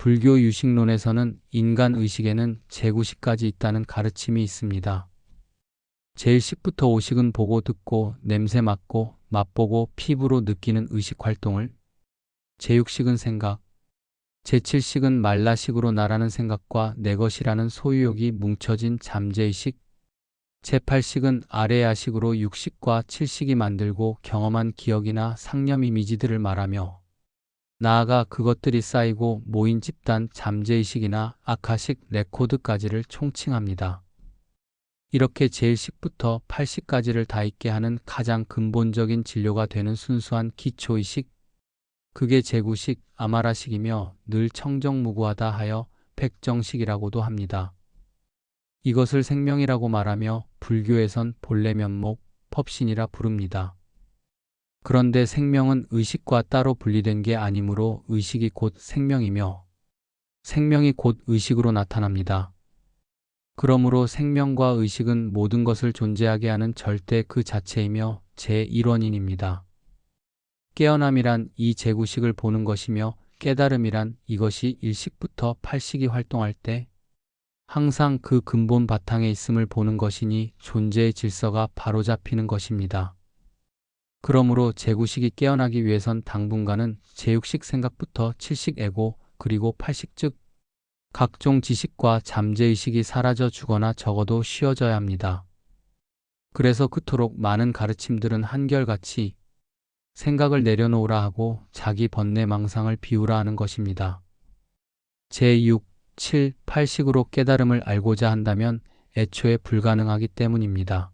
불교 유식론에서는 인간 의식에는 제구식까지 있다는 가르침이 있습니다. 제1식부터 오식은 보고 듣고 냄새 맡고 맛보고 피부로 느끼는 의식 활동을 제6식은 생각, 제7식은 말라식으로 나라는 생각과 내 것이라는 소유욕이 뭉쳐진 잠재의식, 제8식은 아레야식으로 육식과 칠식이 만들고 경험한 기억이나 상념 이미지들을 말하며 나아가 그것들이 쌓이고 모인 집단 잠재의식이나 아카식 레코드까지를 총칭합니다. 이렇게 제1식부터 8식까지를 다 있게 하는 가장 근본적인 진료가 되는 순수한 기초의식, 그게 제구식, 아마라식이며 늘 청정무구하다 하여 백정식이라고도 합니다. 이것을 생명이라고 말하며 불교에선 본래 면목, 법신이라 부릅니다. 그런데 생명은 의식과 따로 분리된 게 아니므로 의식이 곧 생명이며 생명이 곧 의식으로 나타납니다. 그러므로 생명과 의식은 모든 것을 존재하게 하는 절대 그 자체이며 제1원인입니다. 깨어남이란 이 제구식을 보는 것이며 깨달음이란 이것이 일식부터 팔식이 활동할 때 항상 그 근본 바탕에 있음을 보는 것이니 존재의 질서가 바로잡히는 것입니다. 그러므로 제구식이 깨어나기 위해선 당분간은 제6식 생각부터 7식 애고 그리고 8식 즉 각종 지식과 잠재의식이 사라져 주거나 적어도 쉬어져야 합니다. 그래서 그토록 많은 가르침들은 한결같이 생각을 내려놓으라 하고 자기 번뇌 망상을 비우라 하는 것입니다. 제6, 7, 8식으로 깨달음을 알고자 한다면 애초에 불가능하기 때문입니다.